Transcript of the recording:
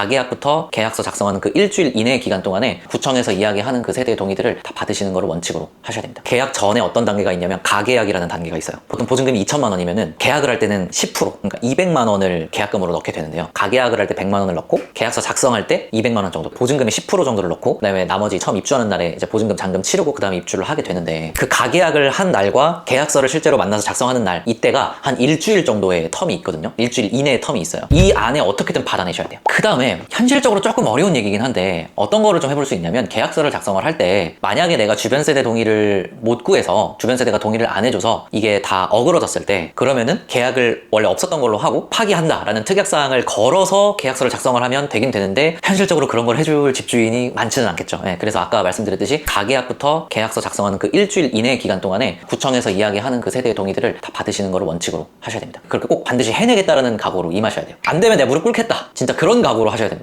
가계약부터 계약서 작성하는 그 일주일 이내의 기간 동안에 구청에서 이야기하는 그 세대의 동의들을 다 받으시는 거를 원칙으로 하셔야 됩니다. 계약 전에 어떤 단계가 있냐면 가계약이라는 단계가 있어요. 보통 보증금이 2천만 원이면은 계약을 할 때는 10% 그러니까 200만 원을 계약금으로 넣게 되는데요. 가계약을 할 때 100만 원을 넣고 계약서 작성할 때 200만 원 정도 보증금의 10% 정도를 넣고 그다음에 나머지 처음 입주하는 날에 이제 보증금 잔금 치르고 그다음에 입주를 하게 되는데 그 가계약을 한 날과 계약서를 실제로 만나서 작성하는 날 이때가 한 일주일 정도의 텀이 있거든요. 일주일 이내의 텀이 있어요. 이 안에 어떻게든 받아내셔야 돼요. 그다음에 현실적으로 조금 어려운 얘기긴 한데 어떤 거를 좀 해볼 수 있냐면 계약서를 작성을 할 때 만약에 내가 주변 세대 동의를 못 구해서 주변 세대가 동의를 안 해줘서 이게 다 어그러졌을 때 그러면은 계약을 원래 없었던 걸로 하고 파기한다라는 특약사항을 걸어서 계약서를 작성을 하면 되긴 되는데 현실적으로 그런 걸 해줄 집주인이 많지는 않겠죠. 예, 그래서 아까 말씀드렸듯이 가계약부터 계약서 작성하는 그 일주일 이내의 기간 동안에 구청에서 이야기하는 그 세대의 동의들을 다 받으시는 거를 원칙으로 하셔야 됩니다. 그렇게 꼭 반드시 해내겠다라는 각오로 임하셔야 돼요. 안 되면 내가 무릎 꿇겠다. 진짜 그런 각오로 하셔야 됩니다.